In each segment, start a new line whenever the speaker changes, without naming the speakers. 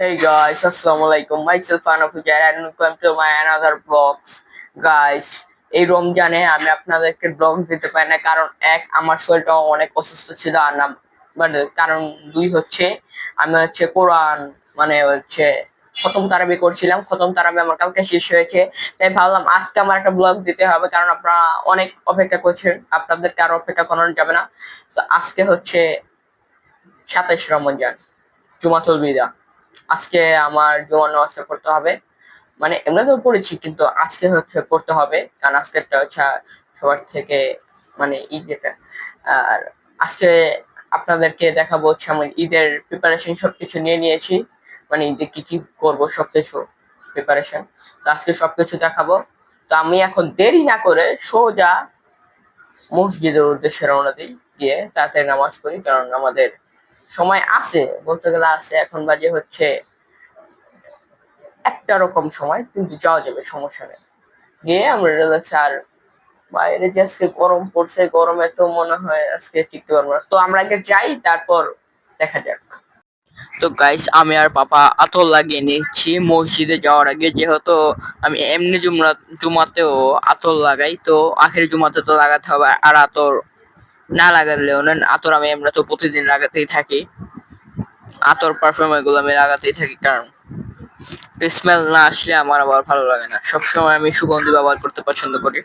Hey guys, Assalamualaikum. Myself Fujair and welcome to my another vlogs. Guys, এই রমজানে আমি আপনাদেরকে ব্লগ দিতে পারি না কারণ এক আমার শরীরটা অনেক অসুস্থ ছিল আর না মানে কারণ দুই হচ্ছে আমি হচ্ছে কোরআন মানে হচ্ছে খতম তারাবি করছিলাম খতম তারাবি আমার কালকে শেষ হয়েছে তাই ভাবলাম আজকে আমার একটা ব্লগ দিতে হবে কারণ আপনারা অনেক অপেক্ষা করছেন আপনাদেরকে আর অপেক্ষা করানো যাবে না তো আজকে হচ্ছে সাতাইশ রমজান জুমাতুল বিদা আজকে আমার জুমার নামাজটা পড়তে হবে। মানে এমনিতেও পড়েছি, কিন্তু আজকে হচ্ছে পড়তে হবে। কারণ আজকেরটা হচ্ছে সবার থেকে মানে ঈদ যেটা। আর আজকে আপনাদেরকে দেখাবো হচ্ছে আমি ঈদের প্রিপারেশন সবকিছু নিয়ে নিয়েছি। মানে ঈদে কি কি করব সবকিছু প্রিপারেশন তো আজকে সবকিছু দেখাবো। তো আমি এখন দেরি না করে সোজা মসজিদের উদ্দেশ্যে রওনা দিই, গিয়ে তাতে নামাজ পড়ি, কারণ আমাদের সময় আছে, বলতে গেলে আছে এখন বাজে হচ্ছে একটা রকম সময়, কিন্তু যাওয়া যাবে, সমস্যা নেই। গিয়ে আমরা রিল্যাক্স আর বাইরে যে আজকে গরম পড়ছে, গরমে তো মনে হয় আজকে টিকতে পারব না। তো আমরা আগে যাই, তারপর দেখা যাক। তো গাইস আমি আর পাপা আতর লাগিয়ে নিচ্ছি মসজিদে যাওয়ার আগে যেহেতু আমি এমনি জুমরা জুমাতেও আতর লাগাই, তো আখের জুমাতে তো লাগাতে হবে, আর আতর না লাগালেও না আতর আমি এমনি তো প্রতিদিন লাগাতেই থাকি। আতর পারফিউম এগুলো আমি লাগাতেই থাকি, কারণ স্মেল না আসলে আমার আবার ভালো লাগে না। সবসময় আমি সুগন্ধি ব্যবহার করতে পছন্দ করি।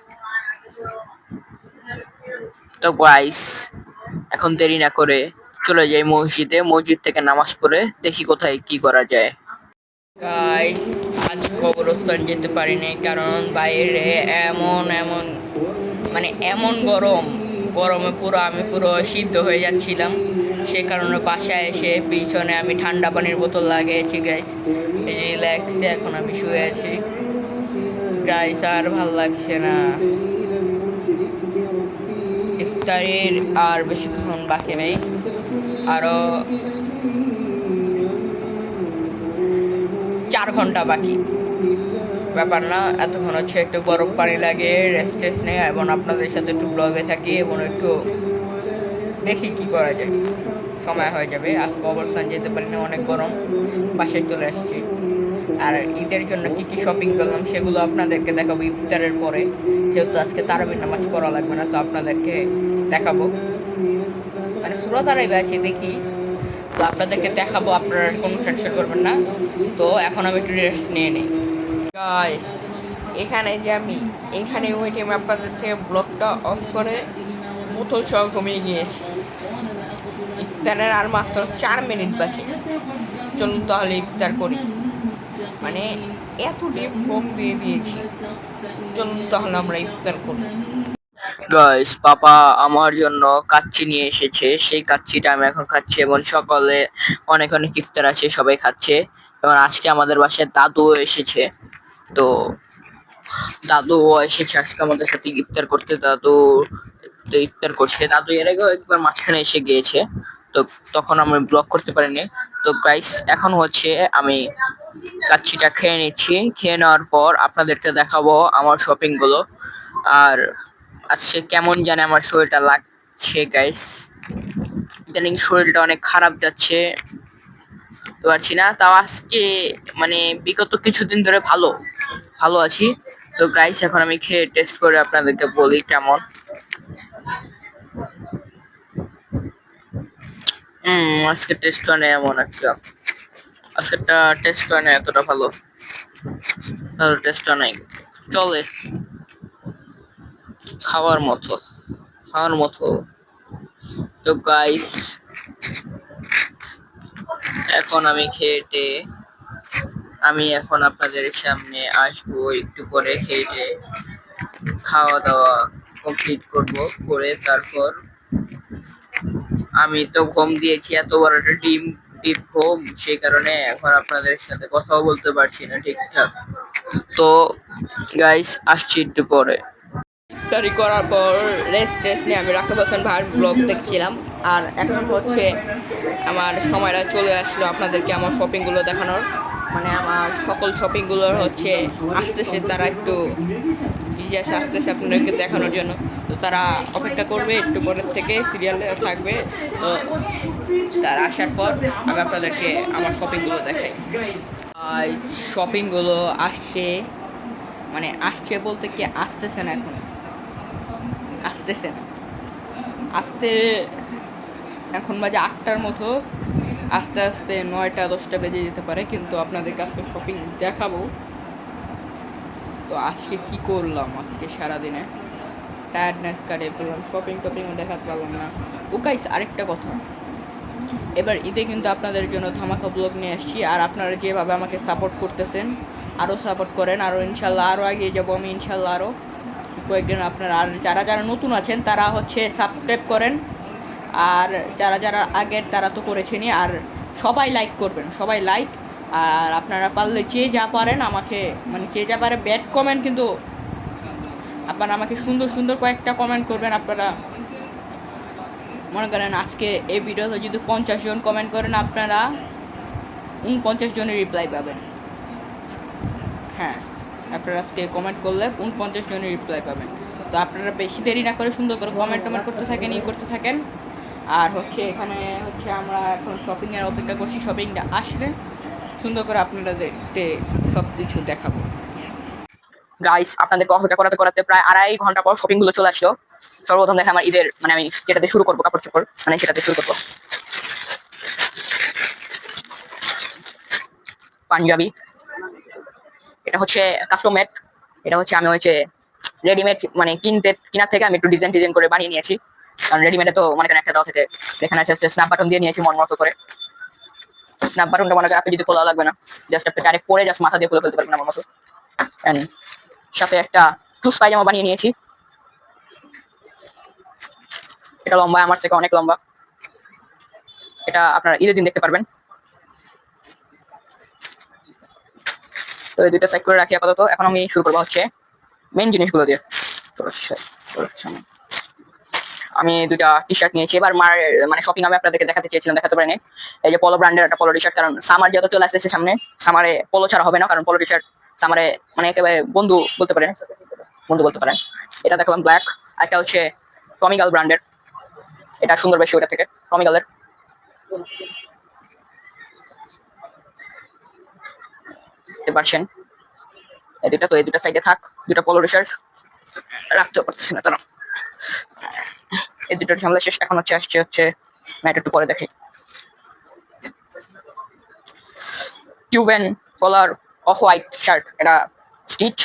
তো গাইস এখন দেরি না করে চলে যাই মসজিদে। মসজিদ থেকে নামাজ পড়ে দেখি কোথায় কি করা যায়। গাইস আজ কবরস্থান যেতে পারিনি, কারণ বাইরে এমন এমন মানে এমন গরম। গরমে পুরো আমি পুরো সিদ্ধ হয়ে যাচ্ছিলাম। সে কারণে বাসায় এসে পিছনে আমি ঠান্ডা পানির বোতল লাগিয়েছি গাইস রিল্যাক্সে এখন আমি শুয়ে আছি। গাইস আর ভালো লাগছে না। ইফতারির আর বেশিক্ষণ বাকি নেই। আরও চার ঘণ্টা বাকি। ব্যাপার না, এতক্ষণ হচ্ছে একটু বরফ পানি লাগে রেস্ট টেস্ট নেই, এবং আপনাদের সাথে একটু ব্লগে থাকি, এবং একটু দেখি কি করা যায়। সময় হয়ে যাবে, আজকে অবস্থান যেতে পারি না অনেক গরম, বাসায় চলে আসছি। আর ঈদের জন্য কি কি শপিং করলাম, সেগুলো আপনাদেরকে দেখাবো ইফতারের পরে। যেহেতু আজকে তারাবির নামাজ পড়া লাগবে না, তো আপনাদেরকে দেখাবো। মানে সুরত আরাইবে আছে, দেখি। তো আপনাদেরকে দেখাবো, আপনারা কোনো টেনশন করবেন না। তো এখন আমি একটু রেস্ট নিয়ে নিই। গাইস এখানে যে আমি, এখানে টাইমে আপনাদের থেকে ব্লগটা অফ করে বোতল সহ ঘুমিয়ে গিয়েছি। ইফতারের আর মাত্র চার মিনিট বাকি। চলুন তাহলে ইফতার করি। মানে এত ডিপ ঘুম দিয়ে দিয়েছি। চলুন তাহলে আমরা ইফতার করি। গাইস পাপা আমার জন্য কাচ্চি নিয়ে এসেছে। সেই কাচ্চিটা আমি এখন খাচ্ছি এবং সকালে অনেক অনেক ইফতার আছে, সবাই খাচ্ছে। এবং আজকে আমাদের বাসায় দাদুও এসেছে। তো দাদু এসেছে আজকে আমাদের সাথে ইফতার করতে, দাদু ইফতার করছে। দাদু এর আগেও একবার মাঝখানে এসে গিয়েছে, তো তখন আমি ব্লক করতে পারিনি। তো গাইস এখন হচ্ছে আমি কাচ্চিটা খেয়ে নিচ্ছি। খেয়ে নেওয়ার পর আপনাদেরকে দেখাবো আমার শপিংগুলো। আর আজকে কেমন জানে আমার শরীরটা লাগছে গাইস ইদানিং শরীরটা অনেক খারাপ যাচ্ছে। পারছি না। তাও আজকে মানে বিগত কিছুদিন ধরে ভালো ভালো আছি। তো গাইস এখন আমি খেয়ে টেস্ট করে আপনাদেরকে বলি কেমন। হুম, আজকে টেস্ট হয় না এমন একটা। আজকেরটা টেস্ট হয় না এতটা ভালো। ভালো টেস্ট নাই। চলে। খাওয়ার মতো খাওয়ার মতো। তো গাইস এখন আমি খেয়েটে আমি এখন আপনাদের সামনে আসব একটু পরে খেয়েটে খাওয়া দাওয়া কমপ্লিট করব, করে তারপর আমি তো ঘুম দিয়েছি, এত বড় একটা ডিম ডিপ ঘুম, সেই কারণে এখন আপনাদের সাথে কথাও বলতে পারছি না ঠিকঠাক। তো গাইস আসছি একটু পরে। ইফতারি করার পর রেস্ট টেস্ট নিয়ে আমি রাকিব হাসান ভাইয়ের ব্লগ দেখছিলাম। আর এখন হচ্ছে আমার সময়টা চলে আসলো আপনাদেরকে আমার শপিংগুলো দেখানোর। মানে আমার সকল শপিংগুলোর হচ্ছে আসতেছে, তারা একটু বিজি আছে, আসতেছে আপনাদেরকে দেখানোর জন্য। তো
তারা অপেক্ষা করবে, একটু পরের থেকে সিরিয়ালে থাকবে। তো তারা আসার পর আমি আপনাদেরকে আমার শপিংগুলো দেখাই। শপিংগুলো আসছে মানে আসছে বলতে কি, আসতেছে না এখন। আসতেছে না। আসতে এখন বাজে আটটার মতো। আস্তে আস্তে নয়টা, দশটা বেজে যেতে পারে, কিন্তু আপনাদের কাছে শপিং দেখাবো। তো আজকে কি করলাম? আজকে সারাদিনে টায়ার্ডনেস কাটিয়ে ফেললাম শপিং টপিংও দেখাতে পারলাম না। ও গাইস আরেকটা কথা। এবার ঈদে কিন্তু আপনাদের জন্য ধামাকা ব্লগ নিয়ে আসছি, আর আপনারা যেভাবে আমাকে সাপোর্ট করতেছেন আরও সাপোর্ট করেন আরও ইনশাল্লাহ আরও এগিয়ে যাব আমি ইনশাল্লাহ আরও কয়েকদিন আপনারা, আর যারা যারা নতুন আছেন, তারা হচ্ছে সাবস্ক্রাইব করেন। আর যারা যারা আগের, তারা তো করেছেনই। আর সবাই লাইক করবেন, সবাই লাইক আর আপনারা পারলে যে যা পারেন আমাকে মানে যে যা পারে ব্যাড কমেন্ট কিন্তু আপনারা আমাকে সুন্দর সুন্দর কয়েকটা কমেন্ট করবেন। আপনারা মনে করেন আজকে এই ভিডিওতে যদি পঞ্চাশ জন কমেন্ট করেন, আপনারা উনপঞ্চাশ জনের রিপ্লাই পাবেন। হ্যাঁ আপনারা আজকে কমেন্ট করলে উনপঞ্চাশ জনের রিপ্লাই পাবেন। তো আপনারা বেশি দেরি না করে সুন্দর করে কমেন্ট টমেন্ট করতে থাকেন, ই করতে থাকেন। আর হচ্ছে এখানে হচ্ছে আমরা এখন শপিংয়ের অপেক্ষা করছি। শপিংটা আসলে সুন্দর করে আপনারা দেখতে সব কিছু দেখাবো।
গাইস আপনাদেরকে অপেক্ষা করাতে করাতে প্রায় আড়াই ঘণ্টা পর শপিংগুলো চলে আসলো। সর্বপ্রথম দেখে আমার ঈদের মানে আমি যেটাতে শুরু করব, কাপড় চোপড় মানে সেটাতে শুরু করব। পাঞ্জাবি। এটা হচ্ছে কাস্টম মেড এটা হচ্ছে আমি হচ্ছে রেডিমেড মানে কিনতে, কেনার থেকে আমি একটু ডিজাইন ডিজাইন করে বানিয়ে নিয়েছি। কারণ রেডিমেডে তো মনে করেন একটা দাও থেকে এখানে আছে স্ন্যাপ বাটন দিয়ে নিয়েছি মন মতো করে। স্ন্যাপ বাটনটা মনে করেন আপনি যদি খোলা লাগবে না জাস্ট আপনি ডাইরেক্ট পরে জাস্ট মাথা দিয়ে খুলে ফেলতে পারবেন আমার মতো। সাথে একটা টুস পায়জামা বানিয়ে নিয়েছি। এটা লম্বা আমার থেকে অনেক লম্বা। এটা আপনারা ঈদের দিন দেখতে পারবেন। তো এই দুইটা সাইড করে রাখি আপাতত। এখন আমি শুরু করব হচ্ছে মেন জিনিসগুলো দিয়ে। চলো, সামনে। আমি দুইটা টি শার্ট নিয়েছি। এবার মার মানে শপিং আমি আপনাদেরকে দেখাতে চেয়েছিলাম, দেখাতে পারিনি। এই যে পলো ব্র্যান্ডের একটা পলো টি শার্ট কারণ সামার যেহেতু চলে আসতেছে সামনে সামারে পলো ছাড়া হবে না, কারণ পলো টি শার্ট সামারে মানে একেবারে বন্ধু বলতে পারেন, বন্ধু বলতে পারেন। এটা দেখলাম ব্ল্যাক আর একটা হচ্ছে টমিগাল ব্র্যান্ডের এটা সুন্দর বেশি ওটা থেকে টমিগালের পারছেন? এই দুটা তো, এই দুটা সাইডে থাক দুটা পলো টি শার্ট রাখতেও পারতেছি না তারা এই দুটোর ঝামেলা শেষ, এখন হচ্ছে আসছে হচ্ছে এটা একটু পরে দেখি। Cuban collar off white shirt এটা স্টিচ,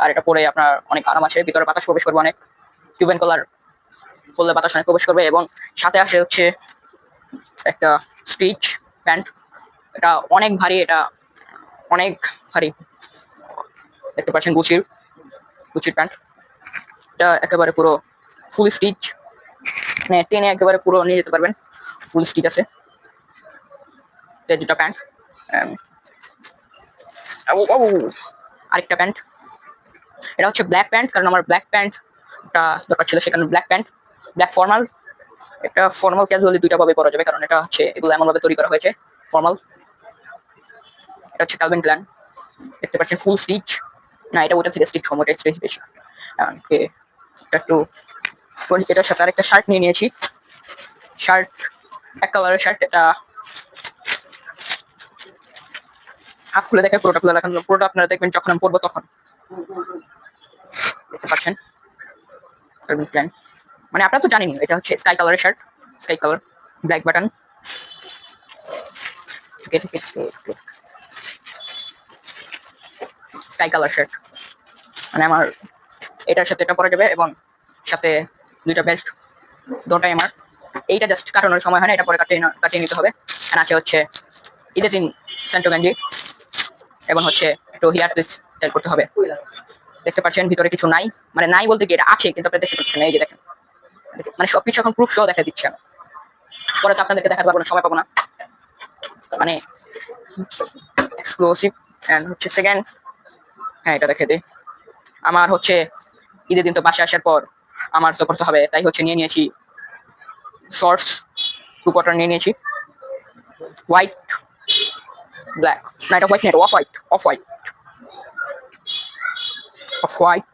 আর এটা পরে আপনার অনেক আরাম আছে, ভিতরে বাতাস প্রবেশ করবে অনেক। কিউবেন কলার পরলে বাতাস অনেক প্রবেশ করবে এবং সাথে আসে হচ্ছে একটা স্টিচ প্যান্ট। এটা অনেক ভারী, এটা অনেক ভারী। দেখতে পাচ্ছেন গুচির গুচির প্যান্ট। এটা একেবারে পুরো ফুল স্টিচ। মানে টেনে একেবারে পুরো নিয়ে যেতে পারবেন। ফুল স্টিচ আছে। দুটা প্যান্ট আরেকটা প্যান্ট এটা হচ্ছে ব্ল্যাক প্যান্ট কারণ আমার ব্ল্যাক প্যান্টটা দরকার ছিল সেখানে ব্ল্যাক প্যান্ট ব্ল্যাক ফর্মাল এটা ফর্মাল ক্যাজুয়ালি দুইটা ভাবে পরা যাবে, কারণ এটা হচ্ছে এগুলো এমন ভাবে তৈরি করা হয়েছে ফর্মাল এটা হচ্ছে কালভিন প্ল্যান দেখতে পাচ্ছেন ফুল স্টিচ না, এটা ওটা থেকে স্টিচ কম ওটা স্টিচ বেশি। এটা একটু এটার সাথে আরেকটা শার্ট নিয়ে নিয়েছি। শার্ট এক কালারের শার্ট এটা হাফ খুলে দেখে পুরোটা খুলে রাখেন পুরোটা আপনারা দেখবেন যখন আমি পরবো তখন। পাচ্ছেন? প্ল্যান মানে আপনারা তো জানেনই, এটা হচ্ছে স্কাই কালারের shirt sky colour black button sky colour shirt মানে আমার এটার সাথে এটা পরা যাবে এবং সাথে দুইটা বেল্ট দুটাই আমার এইটা জাস্ট কাটানোর সময় হয় না, এটা পরে কাটিয়ে কাটিয়ে নিতে হবে। আর আছে হচ্ছে ঈদের দিন সেন্টো গেঞ্জি এবং হচ্ছে একটু হেয়ার টুইস্ট করতে হবে। দেখতে পাচ্ছেন, ভিতরে কিছু নাই। মানে নাই বলতে কি, এটা আছে, কিন্তু আপনারা দেখতে পাচ্ছেন এই যে দেখেন। মানে সবকিছু এখন প্রুফ সহ দেখা দিচ্ছে পরে তো আপনাদেরকে দেখাতে পারব না, সময় পাবো না। মানে এক্সক্লুসিভ অ্যান্ড হচ্ছে সেকেন্ড হ্যাঁ এটা দেখে দিই। আমার হচ্ছে ঈদের দিন তো বাসে আসার পর আমার তো করতে হবে, তাই হচ্ছে নিয়ে নিয়েছি শর্টস টু কোয়ার্টার নিয়ে নিয়েছি। হোয়াইট ব্ল্যাক না এটা হোয়াইট না off white off white off white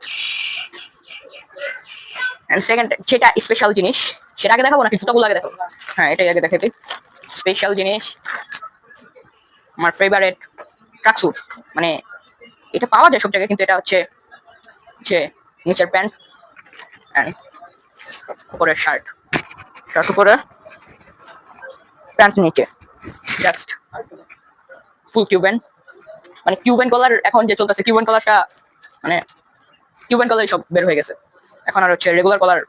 and second যেটা স্পেশাল জিনিস, সেটা আগে দেখাবো নাকি? জুতাগুলো আগে দেখাবো। হ্যাঁ এটাই আগে দেখাতে স্পেশাল জিনিস, আমার ফেভারেট ট্রাকস্যুট মানে এটা পাওয়া যায় সব জায়গায়, কিন্তু এটা হচ্ছে হচ্ছে নিচের প্যান্ট উপরের শার্ট শার্ট প্যান্ট নিচে। জাস্ট ফুল কিউবেন মানে কিউবেন কলার এখন যে চলতেছে কিউবেন কলারটা মানে কিউবেন কলারই সব বের হয়ে গেছে। এখন আর হচ্ছে রেগুলার কলার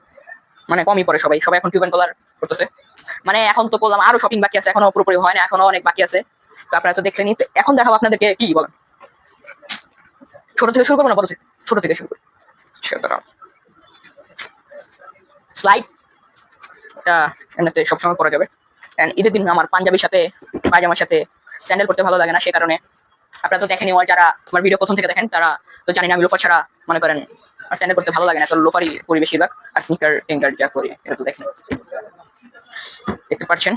মানে কমই পড়ে সবাই। সবাই এখন কিউবেন কলার করতেছে মানে এখন তো বললাম আরও শপিং বাকি আছে, এখনও পুরোপুরি হয় না, এখনও অনেক বাকি আছে। তো আপনারা তো দেখলেনি এখন দেখাবো আপনাদেরকে কি বলেন। ছোট থেকে শুরু করব না, বড় থেকে? ছোট থেকে শুরু করি। স্লাইড এটা এমনিতে সবসময় করা যাবে। ঈদের দিন আমার পাঞ্জাবির সাথে, পায়জামার সাথে স্যান্ডেল পরতে ভালো লাগে না, সে কারণে আপনারা তো দেখেনি আমার যারা আমার ভিডিও প্রথম থেকে দেখেন, তারা তো জানি না আমি লোফার ছাড়া মনে করেন আর স্যান্ডেল পরতে ভালো লাগে না, তো লোফারই করি বেশিরভাগ, আর স্নিকার টিঙ্কার যা করি এটা তো দেখেন দেখতে পাচ্ছেন?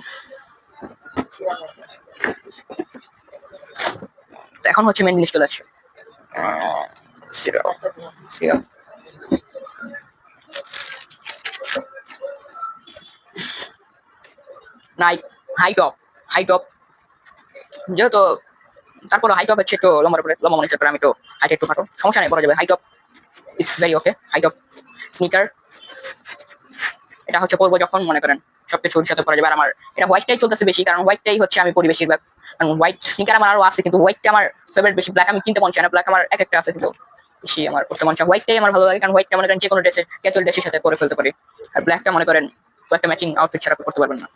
এখন হচ্ছে মেন জিনিস চলে আসছে সিরিয়াল সিরিয়াল নাই হাই টপ যেহেতু তারপরে হাই হচ্ছে একটু লম্বার উপরে, লম্বা মনে হচ্ছে আমি একটু হাইট একটু খাটো সমস্যা নেই, পরা যাবে। High top very okay high sneaker এটা হচ্ছে পরবো যখন, মনে করেন সবকিছুর সাথে পরা যাবে। আর আমার এটা হোয়াইটটাই চলতেছে বেশি, কারণ হোয়াইটটাই হচ্ছে আমি পরি বেশিরভাগ। কারণ হোয়াইট স্নিকার আমার আরও আছে, কিন্তু হোয়াইটটা আমার ফেভারিট বেশি। ব্ল্যাক আমি কিনতে মন চাই না ব্ল্যাক আমার এক একটা আছে, কিন্তু বেশি আমার করতে মন চায়। হোয়াইটটাই আমার ভালো লাগে, কারণ হোয়াইটটা মনে করেন যে কোনো ড্রেসের ক্যাচুয়াল ড্রেসের সাথে পরে ফেলতে পারি। আর ব্ল্যাকটা মনে করেন একটা ম্যাচিং আউটফিট ছাড়া করতে পারবেন না।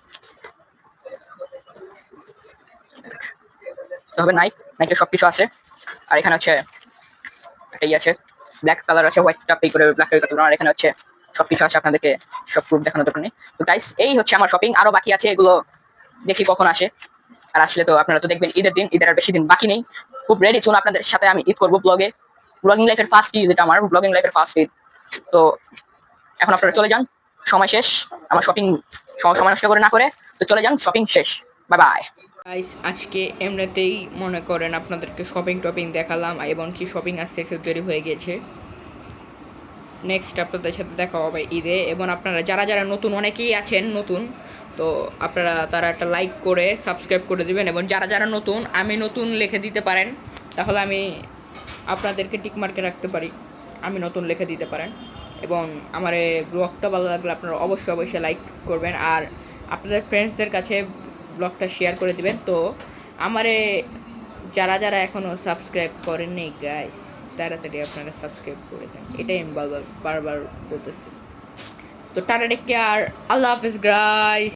হবে নাইক নাইকের সবকিছু আছে। আর এখানে হচ্ছে একটা ইয়ে আছে ব্ল্যাক কালার আছে হোয়াইট হোয়াইটটা পে করে ব্ল্যাক কালার আর এখানে হচ্ছে সবকিছু আছে আপনাদেরকে সব প্রুফ দেখানোর দরকার তো গাইস এই হচ্ছে আমার শপিং আরও বাকি আছে, এগুলো দেখি কখন আসে। আর আসলে তো আপনারা তো দেখবেন, ঈদের দিন, ঈদের আর বেশি দিন বাকি নেই। খুব রেডি চলুন আপনাদের সাথে আমি ঈদ করব ব্লগে ব্লগিং লাইফের ফার্স্ট ঈদ, এটা আমার ব্লগিং লাইফের ফার্স্ট ঈদ। তো এখন আপনারা চলে যান, সময় শেষ। আমার শপিং সময় নষ্ট করে না করে। তো চলে যান শপিং শেষ। বাই বাই
গাইস আজকে এমনিতেই মনে করেন আপনাদেরকে শপিং টপিং দেখালাম, এবং কি শপিং আসতে একটু দেরি হয়ে গেছে। নেক্সট আপনাদের সাথে দেখা হবে ঈদে, এবং আপনারা যারা যারা নতুন, অনেকেই আছেন নতুন, তো আপনারা তারা একটা লাইক করে সাবস্ক্রাইব করে দিবেন, এবং যারা যারা নতুন, আমি নতুন লিখে দিতে পারেন, তাহলে আমি আপনাদেরকে টিক মার্কে রাখতে পারি, আমি নতুন লিখে দিতে পারেন, এবং আমার ব্লগটা ভালো লাগলে আপনারা অবশ্যই অবশ্যই লাইক করবেন, আর আপনাদের ফ্রেন্ডসদের কাছে ব্লগটা শেয়ার করে দেবেন। তো আমারে যারা যারা এখনও সাবস্ক্রাইব করেননি গাইস তাড়াতাড়ি আপনারা সাবস্ক্রাইব করে দেন। এটাই আমি বারবার বলতেছি। তো টাটা টেক কেয়ার। আল্লাহ হাফিজ গাইস